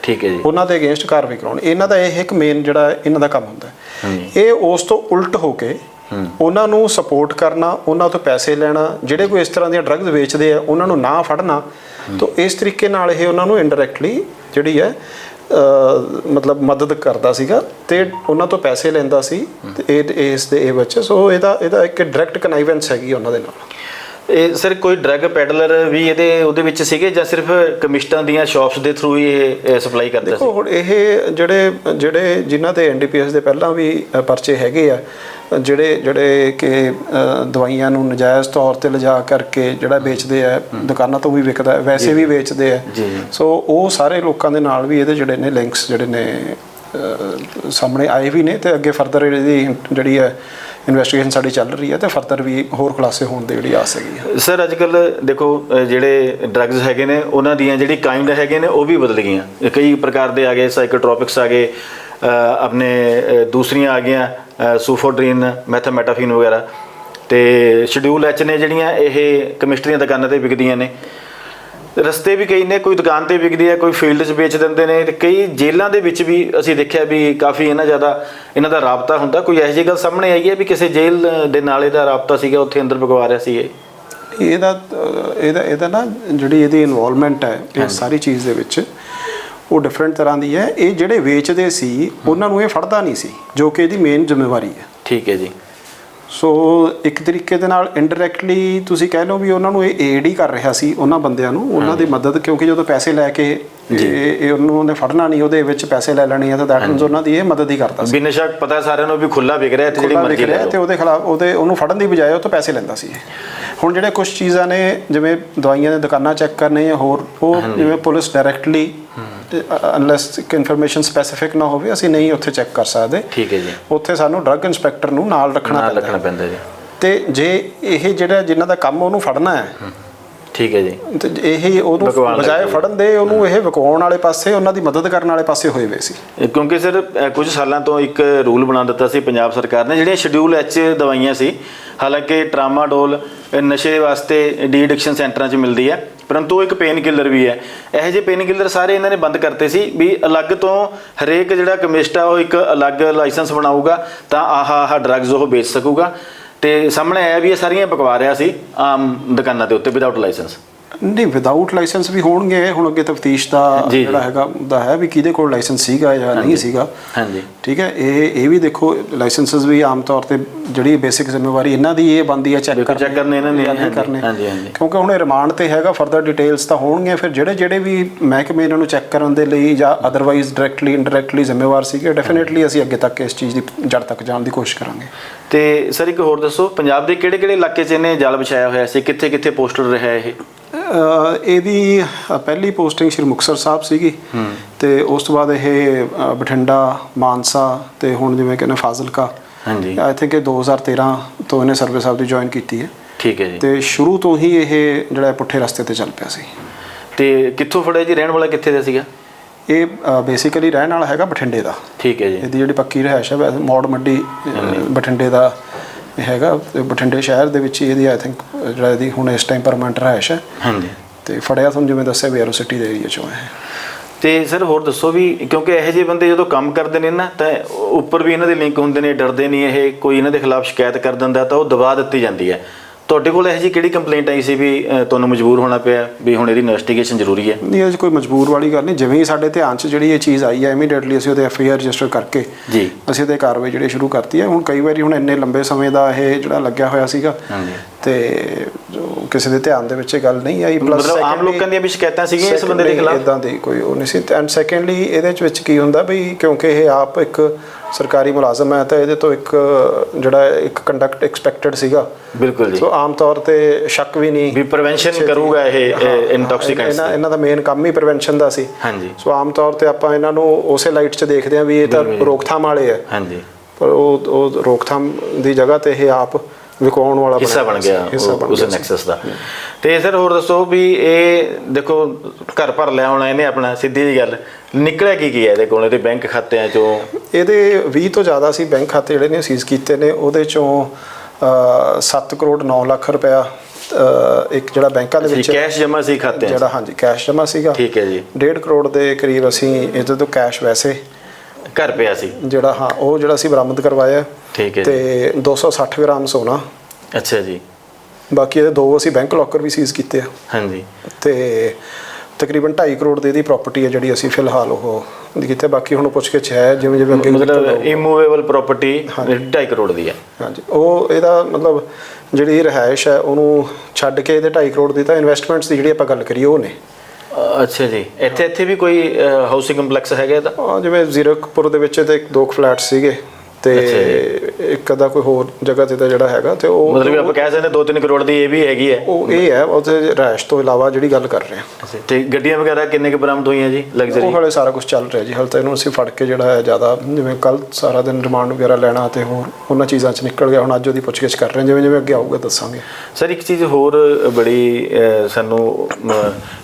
ਠੀਕ ਹੈ ਜੀ। ਉਹਨਾਂ ਦੇ ਅਗੇਂਸਟ ਕਾਰਵਾਈ ਕਰਾਉਣੀ। ਇਹਨਾਂ ਦਾ ਇਹ ਇੱਕ ਮੇਨ ਜਿਹੜਾ ਇਹਨਾਂ ਦਾ ਕੰਮ ਹੁੰਦਾ ਹੈ। ਇਹ ਉਸ ਤੋਂ ਉਲਟ ਹੋ ਕੇ ਉਹਨਾਂ ਨੂੰ ਸਪੋਰਟ ਕਰਨਾ ਉਹਨਾਂ ਤੋਂ ਪੈਸੇ ਲੈਣਾ ਜਿਹੜੇ ਕੋਈ ਇਸ ਤਰ੍ਹਾਂ ਦੀਆਂ ਡਰੱਗਸ ਵੇਚਦੇ ਆ ਉਹਨਾਂ ਨੂੰ ਨਾ ਫੜਨਾ ਤਾਂ ਇਸ ਤਰੀਕੇ ਨਾਲ ਇਹ ਉਹਨਾਂ ਨੂੰ ਇਨਡਾਇਰੈਕਟਲੀ ਜਿਹੜੀ ਹੈ ਮਤਲਬ ਮਦਦ ਕਰਦਾ ਸੀਗਾ ਤੇ ਉਹਨਾਂ ਤੋਂ ਪੈਸੇ ਲੈਂਦਾ ਸੀ ਤੇ ਇਹ ਇਸ ਦੇ ਇਹ ਵਿੱਚ ਸੋ ਇਹਦਾ ਇਹਦਾ ਇੱਕ ਡਾਇਰੈਕਟ ਕਨਾਈਵੈਂਸ ਹੈਗੀ ਉਹਨਾਂ ਦੇ ਨਾਲ। ਇਹ ਸਰ ਕੋਈ ਡਰੱਗ ਪੈਡਲਰ ਵੀ ਇਹਦੇ ਉਹਦੇ ਵਿੱਚ ਸੀਗੇ ਜਾਂ ਸਿਰਫ ਕਮਿਸ਼ਨਾਂ ਦੀਆਂ ਸ਼ਾਪਸ ਦੇ ਥਰੂ ਹੀ ਇਹ ਸਪਲਾਈ ਕਰਦਾ ਸੀ? ਹੁਣ ਇਹ ਜਿਹੜੇ ਜਿਹੜੇ ਜਿਨ੍ਹਾਂ ਤੇ ਐਨਡੀਪੀਐਸ ਦੇ ਪਹਿਲਾਂ ਵੀ ਪਰਚੇ ਹੈਗੇ ਆ ਜਿਹੜੇ ਜਿਹੜੇ ਕਿ ਦਵਾਈਆਂ ਨੂੰ ਨਜਾਇਜ਼ ਤੌਰ ਤੇ ਲਿਜਾ ਕਰਕੇ ਜਿਹੜਾ ਵੇਚਦੇ ਆ ਦੁਕਾਨਾਂ ਤੋਂ ਵੀ ਵਿਕਦਾ ਵੈਸੇ ਵੀ ਵੇਚਦੇ ਆ। ਸੋ ਉਹ ਸਾਰੇ ਲੋਕਾਂ ਦੇ ਨਾਲ ਵੀ ਇਹਦੇ ਜਿਹੜੇ ਨੇ ਲਿੰਕਸ ਜਿਹੜੇ ਨੇ ਸਾਹਮਣੇ ਆਏ ਵੀ ਨੇ ਤੇ ਅੱਗੇ ਫਰਦਰ ਇਹਦੀ ਜਿਹੜੀ ਹੈ ਇਨਵੈਸਟੀਗੇਸ਼ਨ ਸਾਡੀ ਚੱਲ ਰਹੀ ਹੈ ਤੇ ਫਰਦਰ ਵੀ ਹੋਰ ਖੁਲਾਸੇ ਹੋਣ ਦੀ ਜਿਹੜੀ ਆਸ ਹੈਗੀ ਹੈ ਸਰ ਅੱਜ ਕੱਲ ਦੇਖੋ ਜਿਹੜੇ ਡਰੱਗਸ ਹੈਗੇ ਨੇ, ਉਹਨਾਂ ਦੀਆਂ ਜਿਹੜੀ ਕਾਈਂਡ ਹੈਗੇ ਨੇ, ਉਹ ਵੀ ਬਦਲ ਗਈਆਂ। ਕਈ ਪ੍ਰਕਾਰ ਦੇ ਆ ਗਏ ਸਾਈਕੋਟ੍ਰੋਪਿਕਸ ਆ ਗਏ ਆਪਣੇ ਦੂਸਰੀਆਂ ਆ ਗਈਆਂ ਸੂਫੋਡਰੀਨ ਮੈਥਾਮੈਟਾਫੀਨ ਵਗੈਰਾ। ਤੇ ਸ਼ਡਿਊਲ ਐਚ ਨੇ ਜਿਹੜੀਆਂ, ਇਹ ਕੈਮਿਸਟਰੀਆਂ ਦੁਕਾਨਾਂ ਤੇ ਵਿਕਦੀਆਂ ਨੇ। ਰਸਤੇ ਵੀ ਕਈ ਨੇ ਕੋਈ ਦੁਕਾਨ ਤੇ ਵਿਕਦੀ ਹੈ ਕੋਈ ਫੀਲਡ 'ਚ ਵੇਚ ਦਿੰਦੇ ਨੇ ਤੇ ਕਈ ਜੇਲ੍ਹਾਂ ਦੇ ਵਿੱਚ ਵੀ ਅਸੀਂ ਦੇਖਿਆ ਵੀ ਕਾਫੀ ਇਹਨਾਂ ਜ਼ਿਆਦਾ ਇਹਨਾਂ ਦਾ ਰਾਬਤਾ ਹੁੰਦਾ। ਕੋਈ ਇਹੋ ਜਿਹੀ ਗੱਲ ਸਾਹਮਣੇ ਆਈ ਹੈ ਵੀ ਕਿਸੇ ਜੇਲ੍ਹ ਦੇ ਨਾਲ ਇਹਦਾ ਰਾਬਤਾ ਸੀਗਾ ਉੱਥੇ ਅੰਦਰ ਵਿਕਵਾ ਰਿਹਾ ਸੀ ਇਹ? ਇਹਦਾ ਇਹਦਾ ਇਹਦਾ ਨਾ ਜਿਹੜੀ ਇਹਦੀ ਇਨਵੋਲਵਮੈਂਟ ਹੈ ਇਹ ਸਾਰੀ ਚੀਜ਼ ਦੇ ਵਿੱਚ ਉਹ ਡਿਫਰੈਂਟ ਤਰ੍ਹਾਂ ਦੀ ਹੈ। ਇਹ ਜਿਹੜੇ ਵੇਚਦੇ ਸੀ ਉਹਨਾਂ ਨੂੰ ਇਹ ਫੜਦਾ ਨਹੀਂ ਸੀ ਜੋ ਕਿ ਇਹਦੀ ਮੇਨ ਜ਼ਿੰਮੇਵਾਰੀ ਹੈ। ਠੀਕ ਹੈ ਜੀ। ਸੋ ਇੱਕ ਤਰੀਕੇ ਦੇ ਨਾਲ ਇਨਡਾਇਰੈਕਟਲੀ ਤੁਸੀਂ ਕਹਿ ਲਓ ਵੀ ਉਹਨਾਂ ਨੂੰ ਇਹ ਏਡ ਹੀ ਕਰ ਰਿਹਾ ਸੀ ਉਹਨਾਂ ਬੰਦਿਆਂ ਨੂੰ ਉਹਨਾਂ ਦੀ ਮਦਦ ਕਿਉਂਕਿ ਜਦੋਂ ਪੈਸੇ ਲੈ ਕੇ ਇਹ ਉਹਨੂੰ ਉਹਨੇ ਫੜਨਾ ਨਹੀਂ ਉਹਦੇ ਵਿੱਚ ਪੈਸੇ ਲੈ ਲੈਣੇ ਆ ਤਾਂ ਦੈਟ ਮੀਨਸ ਉਹਨਾਂ ਦੀ ਇਹ ਮਦਦ ਹੀ ਕਰਦਾ ਸੀ। ਬਿਨ ਸ਼ੱਕ ਪਤਾ ਸਾਰਿਆਂ ਨੂੰ ਵੀ ਖੁੱਲਾ ਵਿਕ ਰਿਹਾ ਤੇ ਜਿਹੜੀ ਮਰਜ਼ੀ ਲੈ ਤੇ ਉਹਦੇ ਖਿਲਾਫ ਉਹਦੇ ਉਹਨੂੰ ਫੜਨ ਦੀ ਬਜਾਏ ਉਹ ਤੋਂ ਪੈਸੇ ਲੈਂਦਾ ਸੀ। ਹੁਣ ਜਿਹੜੇ ਕੁਝ ਚੀਜ਼ਾਂ ਨੇ ਜਿਵੇਂ ਦਵਾਈਆਂ ਦੀਆਂ ਦੁਕਾਨਾਂ ਚੈੱਕ ਕਰਨੇ ਜਾਂ ਹੋਰ ਉਹ ਜਿਵੇਂ police directly unless information specific ਨਾ ਹੋਵੇ ਅਸੀਂ ਨਹੀਂ ਉੱਥੇ ਚੈੱਕ ਕਰ ਸਕਦੇ। ਠੀਕ ਹੈ ਜੀ। ਉੱਥੇ ਸਾਨੂੰ ਡਰੱਗ ਇਨਸਪੈਕਟਰ ਨੂੰ ਨਾਲ ਰੱਖਣਾ ਪੈਂਦਾ ਜੀ। ਤੇ ਜੇ ਇਹ ਜਿਹੜਾ ਜਿਨ੍ਹਾਂ ਦਾ ਕੰਮ ਉਹਨੂੰ ਫੜਨਾ ਹੈ ਠੀਕ ਹੈ ਜੀ। ਤੇ ਇਹ ਉਹਨੂੰ ਬਜਾਏ। ਫੜਨ ਦੇ ਉਹਨੂੰ ਇਹ ਵਿਕਾਉਣ ਵਾਲੇ ਪਾਸੇ ਉਹਨਾਂ ਦੀ ਮਦਦ ਕਰਨ ਵਾਲੇ ਪਾਸੇ ਹੋਏ ਵੇ ਸੀ। ਕਿਉਂਕਿ ਸਰ ਕੁਝ ਸਾਲਾਂ ਤੋਂ ਇੱਕ ਰੂਲ ਬਣਾ ਦਿੱਤਾ ਸੀ ਪੰਜਾਬ ਸਰਕਾਰ ਨੇ ਜਿਹੜੀਆਂ ਸ਼ਡਿਊਲ ਐਚ ਦਵਾਈਆਂ ਸੀ ਹਾਲਾਂਕਿ ਟਰਾਮਾਡੋਲ ਨਸ਼ੇ ਵਾਸਤੇ ਡੀ ਐਡਿਕਸ਼ਨ ਸੈਂਟਰਾਂ 'ਚ ਮਿਲਦੀ ਹੈ, ਪਰੰਤੂ ਇੱਕ ਪੇਨ ਕਿਲਰ ਵੀ ਹੈ। ਇਹੋ ਜਿਹੇ ਪੇਨ ਕਿਲਰ ਸਾਰੇ ਇਹਨਾਂ ਨੇ ਬੰਦ ਕਰਤੇ ਸੀ ਵੀ ਅਲੱਗ ਤੋਂ ਹਰੇਕ ਜਿਹੜਾ ਕਮਿਸਟ ਆ, ਉਹ ਇੱਕ ਅਲੱਗ ਲਾਇਸੈਂਸ ਬਣਾਊਗਾ, ਤਾਂ ਆਹ ਆਹ ਡਰੱਗਸ ਉਹ ਵੇਚ ਸਕੂਗਾ। ਤੇ ਸਾਹਮਣੇ ਆਇਆ ਵੀ ਇਹ ਸਾਰੀਆਂ ਪਕਵਾ ਰਿਹਾ ਸੀ ਆਮ ਦੁਕਾਨਾਂ ਦੇ ਉੱਤੇ ਵਿਦਆਊਟ ਲਾਇਸੈਂਸ ਨਹੀਂ ਵਿਦਆਊਟ ਲਾਇਸੈਂਸ ਵੀ ਹੋਣਗੇ। ਹੁਣ ਅੱਗੇ ਤਫਤੀਸ਼ ਦਾ। ਜਿਹੜਾ ਹੈਗਾ ਦਾ ਹੈ ਵੀ ਕਿਹਦੇ ਕੋਲ ਲਾਇਸੈਂਸ ਸੀਗਾ ਜਾਂ ਨਹੀਂ ਸੀਗਾ। ਹਾਂਜੀ। ਠੀਕ ਹੈ ਇਹ ਇਹ ਵੀ ਦੇਖੋ ਲਾਇਸੈਂਸਸ ਵੀ ਆਮ ਤੌਰ ਤੇ ਜਿਹੜੀ ਬੇਸਿਕ ਜ਼ਿੰਮੇਵਾਰੀ ਇਹਨਾਂ ਦੀ ਇਹ ਬੰਦੀ ਹੈ ਚੈੱਕ ਕਰਨੇ ਇਹਨਾਂ ਨੇ, ਹਾਂਜੀ, ਕਰਨੇ। ਹਾਂਜੀ, ਹਾਂਜੀ। ਕਿਉਂਕਿ ਹੁਣ ਇਹ ਰਿਮਾਂਡ ਤੇ ਹੈਗਾ ਫਰਦਰ ਡਿਟੇਲਸ ਤਾਂ ਹੋਣਗੀਆਂ। ਫਿਰ ਜਿਹੜੇ ਜਿਹੜੇ ਵੀ ਮਹਿਕਮੇ ਇਹਨਾਂ ਨੂੰ ਚੈੱਕ ਕਰਨ ਦੇ ਲਈ ਜਾਂ ਅਦਰਵਾਈਜ਼ ਡਾਇਰੈਕਟਲੀ ਇਨਡਾਇਰੈਕਟਲੀ ਜ਼ਿੰਮੇਵਾਰ ਸੀਗੇ ਡੈਫੀਨਿਟਲੀ ਅਸੀਂ ਅੱਗੇ ਤੱਕ ਇਸ ਚੀਜ਼ ਦੀ ਜੜ ਤੱਕ ਜਾਣ ਦੀ ਕੋਸ਼ਿਸ਼ ਕਰਾਂਗੇ। ਤੇ ਸਰ ਇੱਕ ਹੋਰ ਦੱਸੋ ਪੰਜਾਬ ਦੇ ਕਿਹੜੇ ਕਿਹੜੇ ਇਲਾਕੇ 'ਚ ਇਹਨੇ ਜਾਲ ਵਿਛਾਇਆ ਹੋਇਆ ਸੀ? ਕਿੱਥੇ ਕਿੱਥੇ ਪੋਸਟਰ ਰਿਹਾ ਇਹ? ਇਹਦੀ ਪਹਿਲੀ ਪੋਸਟਿੰਗ ਸ਼੍ਰੀ ਮੁਕਤਸਰ ਸਾਹਿਬ ਸੀਗੀ। ਤੇ ਉਸ ਤੋਂ ਬਾਅਦ ਇਹ ਬਠਿੰਡਾ ਮਾਨਸਾ ਤੇ ਹੁਣ ਜਿਵੇਂ ਕਹਿੰਦੇ ਫਾਜ਼ਿਲਕਾ। ਹਾਂਜੀ। ਆਈ ਥਿੰਕ ਇਹ 2013 ਤੋਂ ਇਹਨੇ ਸਰਵੇ ਸਾਹਿਬ ਦੀ ਜੁਆਇਨ ਕੀਤੀ ਹੈ। ਠੀਕ ਹੈ ਜੀ। ਤੇ ਸ਼ੁਰੂ ਤੋਂ ਹੀ ਇਹ ਜਿਹੜਾ ਪੁੱਠੇ ਰਸਤੇ ਤੇ ਚੱਲ ਪਿਆ ਸੀ। ਤੇ ਕਿੱਥੋਂ ਫੜਿਆ ਜੀ? ਰਹਿਣ ਵਾਲਾ ਕਿੱਥੇ ਦਾ ਸੀਗਾ? ਇਹ ਬੇਸਿਕਲੀ ਰਹਿਣ ਵਾਲਾ ਹੈਗਾ ਬਠਿੰਡੇ ਦਾ। ਠੀਕ ਹੈ ਜੀ। ਇਹਦੀ ਜਿਹੜੀ ਪੱਕੀ ਰਿਹਾਇਸ਼ ਹੈ ਵੈਸੇ ਮੌੜ ਮੰਡੀ ਬਠਿੰਡੇ ਦਾ ਹੈਗਾ ਤੇ ਬਠਿੰਡੇ ਸ਼ਹਿਰ ਦੇ ਵਿੱਚ ਇਹਦੀ ਆਈ ਥਿੰਕ ਜਿਹੜਾ ਇਹਦੀ ਹੁਣ ਇਸ ਟਾਈਮ ਪਰਮਨੈਂਟ ਰਿਹਾਇਸ਼ ਹੈ। ਹਾਂਜੀ। ਤੇ ਫੜਿਆ ਤੁਹਾਨੂੰ ਜਿਵੇਂ ਦੱਸਿਆ ਵੀ ਐਰੋ ਸਿਟੀ ਦੇ ਏਰੀਆ ਚੋਂ ਹੈ। ਤੇ ਸਰ ਹੋਰ ਦੱਸੋ ਵੀ ਕਿਉਂਕਿ ਇਹੋ ਜਿਹੇ ਬੰਦੇ ਜਦੋਂ ਕੰਮ ਕਰਦੇ ਨੇ ਨਾ ਤਾਂ ਉੱਪਰ ਵੀ ਇਹਨਾਂ ਦੇ ਲਿੰਕ ਹੁੰਦੇ ਨੇ ਡਰਦੇ ਨਹੀਂ ਇਹ ਕੋਈ ਇਹਨਾਂ ਦੇ ਖਿਲਾਫ ਸ਼ਿਕਾਇਤ ਕਰ ਦਿੰਦਾ ਤਾਂ ਉਹ ਦਬਾ ਦਿੱਤੀ ਜਾਂਦੀ ਹੈ। ਤੁਹਾਡੇ ਕੋਲ ਇਹ ਜੀ ਕਿਹੜੀ ਕੰਪਲੇਂਟ ਆਈ ਸੀ ਵੀ ਤੁਹਾਨੂੰ ਮਜਬੂਰ ਹੋਣਾ ਪਿਆ ਵੀ ਹੁਣ ਇਹਦੀ ਇਨਵੈਸਟੀਗੇਸ਼ਨ ਜ਼ਰੂਰੀ ਹੈ? ਨਹੀਂ ਇਹ ਕੋਈ ਮਜਬੂਰ ਵਾਲੀ ਗੱਲ ਨਹੀਂ। ਜਿਵੇਂ ਹੀ ਸਾਡੇ ਧਿਆਨ 'ਚ ਜਿਹੜੀ ਇਹ ਚੀਜ਼ ਆਈ ਹੈ ਇਮੀਡੀਏਟਲੀ ਅਸੀਂ ਉਹਦੇ ਐਫ ਆਈ ਆਰ ਰਜਿਸਟਰ ਕਰਕੇ ਜੀ। ਅਸੀਂ ਉਹਦੇ ਕਾਰਵਾਈ ਜਿਹੜੀ ਸ਼ੁਰੂ ਕਰਤੀ ਹੈ ਹੁਣ ਕਈ ਵਾਰੀ ਹੁਣ ਇੰਨੇ ਲੰਬੇ ਸਮੇਂ ਦਾ ਇਹ ਜਿਹੜਾ ਲੱਗਿਆ ਹੋਇਆ ਸੀਗਾ ਹਾਂਜੀ। ਤੇ ਕਿਸੇ ਦੇ ਧਿਆਨ ਦੇ ਵਿੱਚ ਇਹ ਗੱਲ ਨਹੀਂ ਆਈ। ਪਲੱਸ ਮਤਲਬ ਆਮ ਲੋਕਾਂ ਦੀਆਂ ਵੀ ਸ਼ਿਕਾਇਤਾਂ ਸੀਗੀਆਂ ਇਸ ਬੰਦੇ ਦੇ ਖਿਲਾਫ? ਇਦਾਂ ਦੀ ਕੋਈ ਉਹ ਨਹੀਂ ਸੀ। ਐਂਡ ਸੈਕੰਡਲੀ ਇਹਦੇ ਵਿੱਚ ਕੀ ਹੁੰਦਾ ਵੀ ਕਿਉਂਕਿ ਇਹ ਆਪ ਇੱਕ ਸਰਕਾਰੀ ਮੁਲਾਜ਼ਮ ਹੈ ਤਾਂ ਇਹਦੇ ਤੋਂ ਇੱਕ ਜਿਹੜਾ ਇੱਕ ਕੰਡਕਟ ਐਕਸਪੈਕਟਡ ਸੀਗਾ। ਬਿਲਕੁਲ ਜੀ। ਸੋ ਆਮ ਤੌਰ ਤੇ ਸ਼ੱਕ ਵੀ ਨਹੀਂ ਵੀ ਪ੍ਰੀਵੈਂਸ਼ਨ ਕਰੂਗਾ ਇਹ ਇਨਟੌਕਸੀਕੈਂਟਸ ਇਹਨਾਂ ਇਹਨਾਂ ਦਾ ਮੇਨ ਕੰਮ ਹੀ ਪ੍ਰੀਵੈਂਸ਼ਨ ਦਾ ਸੀ। ਹਾਂਜੀ। ਸੋ ਆਮ ਤੌਰ ਤੇ ਆਪਾਂ ਇਹਨਾਂ ਨੂੰ ਉਸੇ ਲਾਈਟ 'ਚ ਦੇਖਦੇ ਹਾਂ ਵੀ ਇਹ ਤਾਂ ਰੋਕਥਾਮ ਵਾਲੇ ਆ। ਹਾਂਜੀ। ਪਰ ਉਹ ਉਹ ਰੋਕਥਾਮ ਦੀ ਜਗ੍ਹਾ ਤੇ ਇਹ ਆਪ ਵਿਕਾਉਣ ਵਾਲਾ ਹਿੱਸਾ ਬਣ ਗਿਆ ਉਸ। ਨੈਕਸਸ ਦਾ। ਤੇ ਸਰ ਹੋਰ ਦੱਸੋ ਵੀ ਇਹ ਦੇਖੋ ਘਰ ਭਰ ਲਿਆ ਹੋਣਾ ਇਹਨੇ ਆਪਣਾ ਸਿੱਧੀ ਜੀ ਗੱਲ। ਨਿਕਲਿਆ ਕੀ ਕੀ ਹੈ ਇਹਦੇ ਕੋਲ? ਇਹਦੇ ਬੈਂਕ ਖਾਤਿਆਂ ਚੋਂ? ਇਹਦੇ 20 ਤੋਂ ਜ਼ਿਆਦਾ ਸੀ ਬੈਂਕ ਖਾਤੇ ਜਿਹੜੇ ਨੇ ਸੀਜ਼ ਕੀਤੇ ਨੇ। ਉਹਦੇ ਚੋਂ 7 ਕਰੋੜ 9 ਲੱਖ ਰੁਪਇਆ ਇੱਕ ਜਿਹੜਾ ਬੈਂਕਾਂ ਦੇ ਵਿੱਚ ਕੈਸ਼ ਜਮ੍ਹਾਂ ਸੀ ਖਾਤਿਆਂ 'ਚ ਜਿਹੜਾ ਹਾਂਜੀ ਕੈਸ਼ ਜਮ੍ਹਾਂ ਸੀਗਾ। ਠੀਕ ਹੈ ਜੀ। 1.5 ਕਰੋੜ ਦੇ ਕਰੀਬ ਅਸੀਂ ਇਹਦੇ ਤੋਂ ਕੈਸ਼ ਵੈਸੇ ਘਰ ਪਿਆ ਸੀ। ਜਿਹੜਾ ਹਾਂ ਉਹ ਜਿਹੜਾ ਅਸੀਂ ਬਰਾਮਦ ਕਰਵਾਇਆ। ਠੀਕ ਹੈ ਤੇ 260 ਗ੍ਰਾਮ ਸੋਨਾ। ਅੱਛਾ ਜੀ। ਬਾਕੀ ਇਹਦੇ ਦੋ ਅਸੀਂ ਬੈਂਕ ਲੋਕਰ ਵੀ ਸੀਜ਼ ਕੀਤੇ ਆ। ਹਾਂਜੀ। ਤੇ ਤਕਰੀਬਨ 2.5 ਕਰੋੜ ਦੀ ਇਹਦੀ ਪ੍ਰਾਪਰਟੀ ਹੈ ਜਿਹੜੀ ਅਸੀਂ ਫਿਲਹਾਲ ਉਹ ਕਿਤੇ ਬਾਕੀ ਹੁਣ ਪੁੱਛ ਕੇ ਹੈ ਜਿਵੇਂ ਜਿਵੇਂ ਅੱਗੇ ਮਤਲਬ ਇਮੂਵੇਬਲ ਪ੍ਰਾਪਰਟੀ 2.5 ਕਰੋੜ ਦੀ ਹੈ ਹਾਂਜੀ। ਉਹ ਇਹਦਾ ਮਤਲਬ ਜਿਹੜੀ ਰਿਹਾਇਸ਼ ਹੈ ਉਹਨੂੰ ਛੱਡ ਕੇ ਇਹਦੇ 2.5 ਕਰੋੜ ਦੀ ਤਾਂ ਇਨਵੈਸਟਮੈਂਟਸ ਦੀ ਜਿਹੜੀ ਆਪਾਂ ਗੱਲ ਕਰੀਏ ਉਹ ਨੇ। ਅੱਛਾ ਜੀ। ਇੱਥੇ ਇੱਥੇ ਵੀ ਕੋਈ ਹਾਊਸਿੰਗ ਕੰਪਲੈਕਸ ਹੈਗਾ ਇਹਦਾ ਆਹ ਜਿਵੇਂ ਜ਼ੀਰਕਪੁਰ ਦੇ ਵਿੱਚ ਤੇ ਇੱਕ ਦੋ ਫਲੈਟ ਸੀਗੇ। ਤੇ ਇੱਕ ਅਦਾ ਕੋਈ ਹੋਰ ਜਗ੍ਹਾ ਤੇ ਤਾਂ ਜਿਹੜਾ ਹੈਗਾ ਤੇ ਉਹ ਮਤਲਬ ਵੀ ਆਪਾਂ ਕਹਿ ਸਕਦੇ 2-3 ਕਰੋੜ ਦੀ ਇਹ ਵੀ ਹੈਗੀ ਹੈ। ਉਹ ਇਹ ਹੈ ਉਹਦੇ ਰਿਹਾਇਸ਼ ਤੋਂ ਇਲਾਵਾ ਜਿਹੜੀ ਗੱਲ ਕਰ ਰਹੇ ਹਾਂ। ਤੇ ਗੱਡੀਆਂ ਵਗੈਰਾ ਕਿੰਨੇ ਕੁ ਬਰਾਮਦ ਹੋਈਆਂ ਜੀ ਲਗਜ਼ਰੀ ਉਹ ਹਾਲੇ ਸਾਰਾ ਕੁਝ ਚੱਲ ਰਿਹਾ ਜੀ ਹਾਲੇ ਤਾਂ ਇਹਨੂੰ ਅਸੀਂ ਫੜ ਕੇ ਜਿਹੜਾ ਹੈ ਜ਼ਿਆਦਾ ਜਿਵੇਂ ਕੱਲ ਸਾਰਾ ਦਿਨ ਰਿਮਾਂਡ ਵਗੈਰਾ ਲੈਣਾ ਤੇ ਹੋਰ ਉਹਨਾਂ ਚੀਜ਼ਾਂ 'ਚ ਨਿਕਲ ਗਿਆ ਹੁਣ ਅੱਜ ਉਹਦੀ ਪੁੱਛਗਿੱਛ ਕਰ ਰਹੇ ਹਾਂ ਜਿਵੇਂ ਜਿਵੇਂ ਅੱਗੇ ਆਊਗਾ ਦੱਸਾਂਗੇ। ਸਰ ਇੱਕ ਚੀਜ਼ ਹੋਰ ਬੜੀ ਸਾਨੂੰ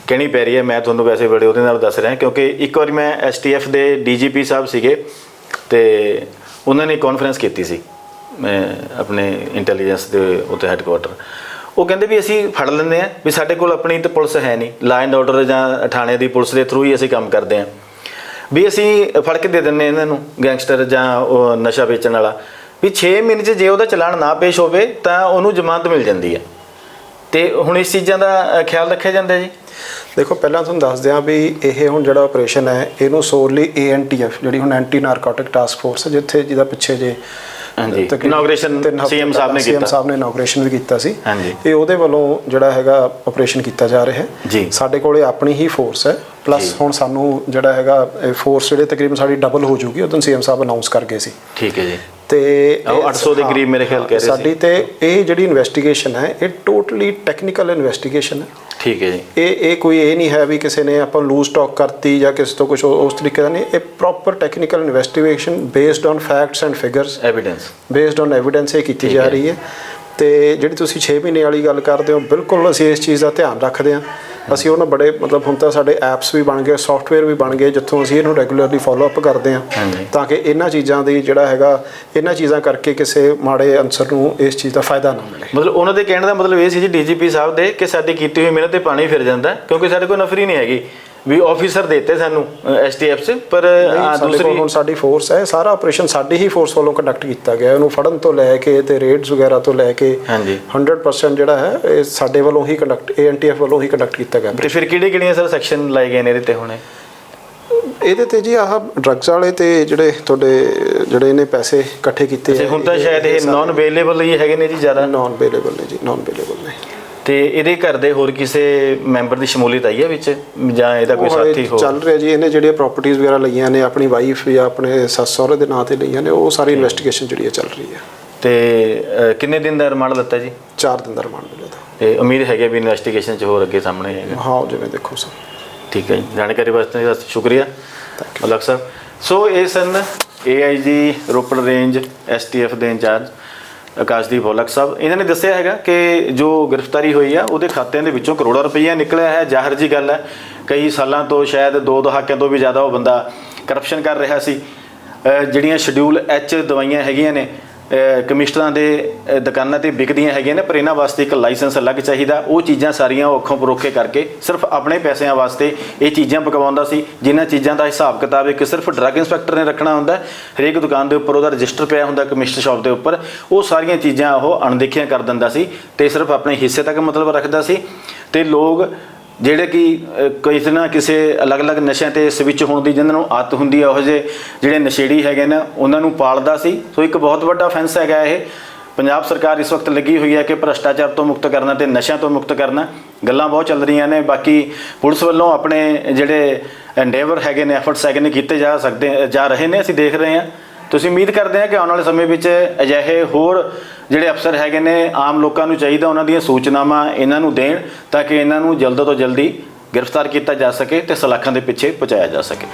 ਕਹਿਣੀ ਪੈ ਰਹੀ ਹੈ ਮੈਂ ਤੁਹਾਨੂੰ ਵੈਸੇ ਬੜੇ ਉਹਦੇ ਨਾਲ ਦੱਸ ਰਿਹਾ ਕਿਉਂਕਿ ਇੱਕ ਵਾਰੀ ਮੈਂ ਐਸਟੀਐਫ ਦੇ ਡੀਜੀਪੀ ਸਾਹਿਬ ਸੀਗੇ ਤੇ ਉਹਨਾਂ ਨੇ ਕਾਨਫਰੰਸ ਕੀਤੀ ਸੀ ਆਪਣੇ ਇੰਟੈਲੀਜੈਂਸ ਦੇ ਉੱਤੇ ਹੈੱਡਕੁਆਟਰ ਉਹ ਕਹਿੰਦੇ ਵੀ ਅਸੀਂ ਫੜ ਲੈਂਦੇ ਆ ਵੀ ਸਾਡੇ ਕੋਲ ਆਪਣੀ ਤਾਂ ਪੁਲਿਸ ਹੈ ਨਹੀਂ। ਲਾ ਐਂਡ ਆਰਡਰ ਜਾਂ ਥਾਣੇ ਦੀ ਪੁਲਿਸ ਦੇ ਥਰੂ ਹੀ ਅਸੀਂ ਕੰਮ ਕਰਦੇ ਆ ਵੀ ਅਸੀਂ ਫੜ ਕੇ ਦੇ ਦਿੰਨੇ ਇਹਨਾਂ ਨੂੰ ਗੈਂਗਸਟਰ ਜਾਂ ਉਹ ਨਸ਼ਾ ਵੇਚਣ ਵਾਲਾ। ਵੀ 6 ਮਹੀਨੇ 'ਚ ਜੇ ਉਹਦਾ ਚਲਾਨ ਨਾ ਪੇਸ਼ ਹੋਵੇ, ਤਾਂ ਉਹਨੂੰ ਜ਼ਮਾਨਤ ਮਿਲ ਜਾਂਦੀ ਹੈ। ਤੇ ਹੁਣ ਇਸ ਚੀਜ਼ਾਂ ਦਾ ਖਿਆਲ ਰੱਖਿਆ ਜਾਂਦਾ ਜੀ? ਦੇਖੋ ਪਹਿਲਾਂ ਤੁਹਾਨੂੰ ਦੱਸ ਦਿਆਂ ਵੀ ਇਹ ਹੁਣ ਜਿਹੜਾ ਆਪਰੇਸ਼ਨ ਹੈ ਇਹਨੂੰ ਸੋਰਲੀ ਏਐਨਟੀਐਫ ਜਿਹੜੀ ਹੁਣ ਐਂਟੀ ਨਾਰਕੋਟਿਕ ਟਾਸਕ ਫੋਰਸ ਜਿੱਥੇ ਜਿਹਦਾ ਪਿੱਛੇ ਜੇ ਹਾਂਜੀ। ਇਨੋਗ੍ਰੇਸ਼ਨ ਸੀਐਮ ਸਾਹਿਬ ਨੇ ਕੀਤਾ। ਸਾਹਿਬ ਨੇ ਇਨੋਗ੍ਰੇਸ਼ਨ ਵੀ ਕੀਤਾ ਸੀ। ਇਹ ਉਹਦੇ ਵੱਲੋਂ ਜਿਹੜਾ ਹੈਗਾ ਆਪਰੇਸ਼ਨ ਕੀਤਾ ਜਾ ਰਿਹਾ ਹੈ। ਸਾਡੇ ਕੋਲੇ ਆਪਣੀ ਹੀ ਫੋਰਸ ਹੈ। ਪਲੱਸ ਹੁਣ ਸਾਨੂੰ ਜਿਹੜਾ ਹੈਗਾ ਫੋਰਸ ਜਿਹੜੇ ਤਕਰੀਬਨ ਸਾਡੀ ਡਬਲ ਹੋ ਜੂਗੀ ਉਦੋਂ ਸੀਐਮ ਸਾਹਿਬ ਅਨਾਉਂਸ ਕਰ ਗਏ ਸੀ। ਠੀਕ ਹੈ ਜੀ। ਤੇ ਉਹ ਇਹ- 800 ਦੇ ਕਰੀਬ ਮੇਰੇ ਖਿਆਲ ਕਹਿ ਰਹੇ ਸੀ। ਸਾਡੀ ਤੇ ਇਹ ਜਿਹੜੀ ਇਨਵੈਸਟੀਗੇਸ਼ਨ ਹੈ ਇਹ ਟੋਟਲੀ ਟੈਕਨੀਕਲ ਇਨਵੈਸਟੀਗੇਸ਼ਨ ਹੈ। ਠੀਕ ਹੈ ਜੀ। ਇਹ ਇਹ ਕੋਈ ਇਹ ਨਹੀਂ ਹੈ ਵੀ ਕਿਸੇ ਨੇ ਆਪਾਂ ਲੂਜ਼ ਟਾਕ ਕਰਤੀ ਜਾਂ ਕਿਸੇ ਤੋਂ ਕੁਝ ਉਸ ਤਰੀਕੇ ਦਾ ਨਹੀਂ ਇਹ proper technical investigation based on facts and figures evidence based on evidence ਇਹ ਕੀਤੀ ਜਾ ਰਹੀ ਹੈ। ਤੇ ਜਿਹੜੀ ਤੁਸੀਂ 6 ਮਹੀਨੇ ਵਾਲੀ ਗੱਲ ਕਰਦੇ ਹੋ ਬਿਲਕੁਲ ਅਸੀਂ ਇਸ ਚੀਜ਼ ਦਾ ਧਿਆਨ ਰੱਖਦੇ ਹਾਂ। ਅਸੀਂ ਉਹਨਾਂ ਬੜੇ ਮਤਲਬ ਹੁਣ ਤਾਂ ਸਾਡੇ ਐਪਸ ਵੀ ਬਣ ਗਏ ਸੌਫਟਵੇਅਰ ਵੀ ਬਣ ਗਏ ਜਿੱਥੋਂ ਅਸੀਂ ਇਹਨੂੰ ਰੈਗੂਲਰਲੀ ਫਾਲੋ ਅਪ ਕਰਦੇ ਹਾਂ। ਤਾਂ ਕਿ ਇਹਨਾਂ ਚੀਜ਼ਾਂ ਦੀ ਜਿਹੜਾ ਹੈਗਾ ਇਹਨਾਂ ਚੀਜ਼ਾਂ ਕਰਕੇ ਕਿਸੇ ਮਾੜੇ ਅਨਸਰ ਨੂੰ ਇਸ ਚੀਜ਼ ਦਾ ਫਾਇਦਾ ਨਾ ਮਿਲੇ। ਮਤਲਬ ਉਹਨਾਂ ਦੇ ਕਹਿਣ ਦਾ ਮਤਲਬ ਇਹ ਸੀ ਜੀ ਡੀਜੀਪੀ ਸਾਹਿਬ ਦੇ ਕਿ ਸਾਡੀ ਕੀਤੀ ਹੋਈ ਮਿਹਨਤ ਤੇ ਪਾਣੀ ਫਿਰ ਜਾਂਦਾ ਕਿਉਂਕਿ ਸਾਡੇ ਕੋਲ ਨਫਰੀ ਨਹੀਂ ਹੈਗੀ। ਵੀ ਆਫੀਸਰ ਦਿੱਤੇ ਸਾਨੂੰ ਐਸਟੀਐਫ ਸੇ ਪਰ ਦੂਸਰੀ ਹੁਣ ਸਾਡੀ ਫੋਰਸ ਹੈ ਸਾਰਾ ਆਪਰੇਸ਼ਨ ਸਾਡੀ ਹੀ ਫੋਰਸ ਵੱਲੋਂ ਕੰਡਕਟ ਕੀਤਾ ਗਿਆ ਉਹਨੂੰ ਫੜਨ ਤੋਂ ਲੈ ਕੇ ਤੇ ਰੇਡਸ ਵਗੈਰਾ ਤੋਂ ਲੈ ਕੇ ਹਾਂਜੀ। 100% ਜਿਹੜਾ ਹੈ ਇਹ ਸਾਡੇ ਵੱਲੋਂ ਹੀ ਕੰਡਕਟ ਏਐਨਟੀਐਫ ਵੱਲੋਂ ਹੀ ਕੰਡਕਟ ਕੀਤਾ ਗਿਆ। ਤੇ ਫਿਰ ਕਿਹੜੇ ਕਿਹੜੀਆਂ ਸਰ ਸੈਕਸ਼ਨ ਲਾਏ ਗਏ ਨੇ ਇਹਦੇ ਤੇ ਹੁਣੇ? ਇਹਦੇ ਤੇ ਜੀ ਆਹ ਡਰੱਗਸ ਵਾਲੇ ਤੇ ਜਿਹੜੇ ਤੁਹਾਡੇ ਜਿਹੜੇ ਇਹਨੇ ਪੈਸੇ ਇਕੱਠੇ ਕੀਤੇ ਹੁਣ ਤਾਂ ਸ਼ਾਇਦ ਇਹ ਨਾਨ ਅਵੇਲੇਬਲ ਹੀ ਹੈਗੇ ਨੇ ਜੀ ਜ਼ਿਆਦਾ। ਨਾਨ ਅਵੇਲੇਬਲ ਨੇ ਜੀ ਨਾਨ ਅਵੇਲੇਬਲ ਨੇ। ਤੇ ਇਹਦੇ ਘਰ ਦੇ ਹੋਰ ਕਿਸੇ ਮੈਂਬਰ ਦੀ ਸ਼ਮੂਲੀਅਤ ਆਈ ਹੈ ਵਿੱਚ? ਜਾਂ ਇਹਦਾ ਕੋਈ ਉਹ ਹਾਲੇ ਸਾਥੀ ਹੋ ਚੱਲ ਰਿਹਾ ਜੀ ਇਹਨੇ ਜਿਹੜੀਆਂ ਪ੍ਰਾਪਰਟੀਆਂ ਵਗੈਰਾ ਲਈਆਂ ਨੇ ਆਪਣੀ ਵਾਈਫ ਜਾਂ ਆਪਣੇ ਸੱਸ ਸਹੁਰੇ ਦੇ ਨਾਂ ਤੇ ਲਈਆਂ ਨੇ ਉਹ ਸਾਰੀ ਇਨਵੈਸਟੀਗੇਸ਼ਨ ਜਿਹੜੀ ਹੈ ਚੱਲ ਰਹੀ ਹੈ। ਤੇ ਅ, ਕਿੰਨੇ ਦਿਨ ਦਾ ਰਿਮਾਂਡ ਲੱਤਾ ਜੀ? 4 ਦਿਨ ਦਾ ਰਿਮਾਂਡ ਮਿਲਿਆ ਤਾਂ। ਤੇ ਉਮੀਦ ਹੈਗੀ ਵੀ ਇਨਵੈਸਟੀਗੇਸ਼ਨ ਚ ਹੋਰ ਅੱਗੇ ਸਾਹਮਣੇ ਆਏਗਾ। ਹਾਂ ਜਿਵੇਂ ਦੇਖੋ ਸਰ। ਠੀਕ ਹੈ ਜੀ ਜਾਣਕਾਰੀ ਵਾਸਤੇ ਦਾ ਸ਼ੁਕਰੀਆ। ਅਲੱਗ ਸਾਹਿਬ ਸੋ ਇਹ ਸਨ ਏਆਈਜੀ ਰੋਪੜ ਰੇਂਜ ਐਸਟੀਐਫ ਦੇ ਇੰਚਾਰਜ। ਆਕਾਸ਼ਦੀਪ ਔਲਖ ਸਾਹਿਬ, ਇਹਨਾਂ ਨੇ ਦੱਸਿਆ ਹੈਗਾ ਕਿ ਜੋ ਗ੍ਰਿਫਤਾਰੀ ਹੋਈ ਆ, ਉਹਦੇ ਖਾਤਿਆਂ ਦੇ ਵਿੱਚੋਂ ਕਰੋੜਾਂ ਰੁਪਈਆ ਨਿਕਲਿਆ ਹੈ, ਜ਼ਾਹਰ ਜੀ ਗੱਲ ਹੈ। ਕਈ ਸਾਲਾਂ ਤੋਂ ਸ਼ਾਇਦ ਦੋ ਦਹਾਕਿਆਂ ਤੋਂ ਵੀ ਜ਼ਿਆਦਾ ਉਹ ਬੰਦਾ ਕਰਪਸ਼ਨ ਕਰ ਰਿਹਾ ਸੀ। ਜਿਹੜੀਆਂ ਸ਼ਡਿਊਲ ਐਚ ਦਵਾਈਆਂ ਹੈਗੀਆਂ ਨੇ ਕਮਿਸ਼ਨਰਾਂ ਦੇ ਦੁਕਾਨਾਂ ਤੇ ਵਿਕਦੀਆਂ ਹੈਗੀਆਂ ਨੇ, ਪਰ ਇਹਨਾਂ ਵਾਸਤੇ ਇੱਕ ਲਾਇਸੈਂਸ ਅਲੱਗ ਚਾਹੀਦਾ। ਉਹ ਚੀਜ਼ਾਂ ਸਾਰੀਆਂ ਔਖੋਂ ਪਰੋਖੇ ਕਰਕੇ ਸਿਰਫ ਆਪਣੇ ਪੈਸਿਆਂ ਵਾਸਤੇ ਇਹ ਚੀਜ਼ਾਂ ਪਕਵਾਉਂਦਾ ਸੀ, ਜਿਨ੍ਹਾਂ ਚੀਜ਼ਾਂ ਦਾ ਹਿਸਾਬ ਕਿਤਾਬ ਇੱਕ ਸਿਰਫ ਡਰੱਗ ਇੰਸਪੈਕਟਰ ਨੇ ਰੱਖਣਾ ਹੁੰਦਾ। ਹਰੇਕ ਦੁਕਾਨ ਦੇ ਉੱਪਰ ਉਹਦਾ ਰਜਿਸਟਰ ਪਿਆ ਹੁੰਦਾ ਕਮਿਸ਼ਨ ਸ਼ਾਪ ਦੇ ਉੱਪਰ। ਉਹ ਸਾਰੀਆਂ ਚੀਜ਼ਾਂ ਉਹ ਅਣਦੇਖੀਆਂ ਕਰ ਦਿੰਦਾ ਸੀ ਤੇ ਸਿਰਫ ਆਪਣੇ ਹਿੱਸੇ ਤੱਕ ਮਤਲਬ ਰੱਖਦਾ ਸੀ। ਤੇ ਲੋਕ ਜਿਹੜੇ ਕਿ ਕਿਸੇ ਨਾ ਕਿਸੇ ਅਲੱਗ-ਅਲੱਗ ਨਸ਼ਿਆਂ ਤੇ ਸਵਿਚ ਹੋਣ ਦੀ ਜਿਨ੍ਹਾਂ ਨੂੰ ਆਦਤ ਹੁੰਦੀ ਹੈ ਉਹ ਜਿਹੇ ਜਿਹੜੇ ਨਸ਼ੇੜੀ ਹੈਗੇ ਨਾ, ਉਹਨਾਂ ਨੂੰ ਪਾਲਦਾ ਸੀ। ਸੋ ਇੱਕ ਬਹੁਤ ਵੱਡਾ ਫੈਂਸ ਹੈਗਾ ਇਹ। ਪੰਜਾਬ ਸਰਕਾਰ ਇਸ ਵਕਤ ਲੱਗੀ ਹੋਈ ਹੈ ਕਿ ਭ੍ਰਸ਼ਟਾਚਾਰ ਤੋਂ ਮੁਕਤ ਕਰਨਾ ਤੇ ਨਸ਼ਿਆਂ ਤੋਂ ਮੁਕਤ ਕਰਨਾ। ਗੱਲਾਂ ਬਹੁਤ ਚੱਲ ਰਹੀਆਂ ਨੇ। ਬਾਕੀ ਪੁਲਿਸ ਵੱਲੋਂ ਆਪਣੇ ਜਿਹੜੇ ਐਂਡੇਵਰ ਹੈਗੇ ਨੇ ਐਫਰਟਸ ਹੈਗੇ ਨੇ ਕੀਤੇ ਜਾ ਸਕਦੇ, ਜਾ ਰਹੇ ਨੇ, ਅਸੀਂ ਦੇਖ ਰਹੇ ਹਾਂ। ਤੁਸੀਂ ਉਮੀਦ ਕਰਦੇ ਹਾਂ ਕਿ ਆਉਣ ਵਾਲੇ ਸਮੇਂ ਵਿੱਚ ਅਜਿਹੇ ਹੋਰ ਜਿਹੜੇ ਅਫਸਰ ਹੈਗੇ ਨੇ, ਆਮ ਲੋਕਾਂ ਨੂੰ ਚਾਹੀਦਾ ਉਹਨਾਂ ਦੀਆਂ ਸੂਚਨਾਵਾਂ ਇਹਨਾਂ ਨੂੰ ਦੇਣ ਤਾਂ ਕਿ ਇਹਨਾਂ ਨੂੰ ਜਲਦ ਤੋਂ ਜਲਦੀ ਗ੍ਰਿਫਤਾਰ ਕੀਤਾ ਜਾ ਸਕੇ ਤੇ ਸਲਾਖਾਂ ਦੇ ਪਿੱਛੇ ਪਹੁੰਚਾਇਆ ਜਾ ਸਕੇ।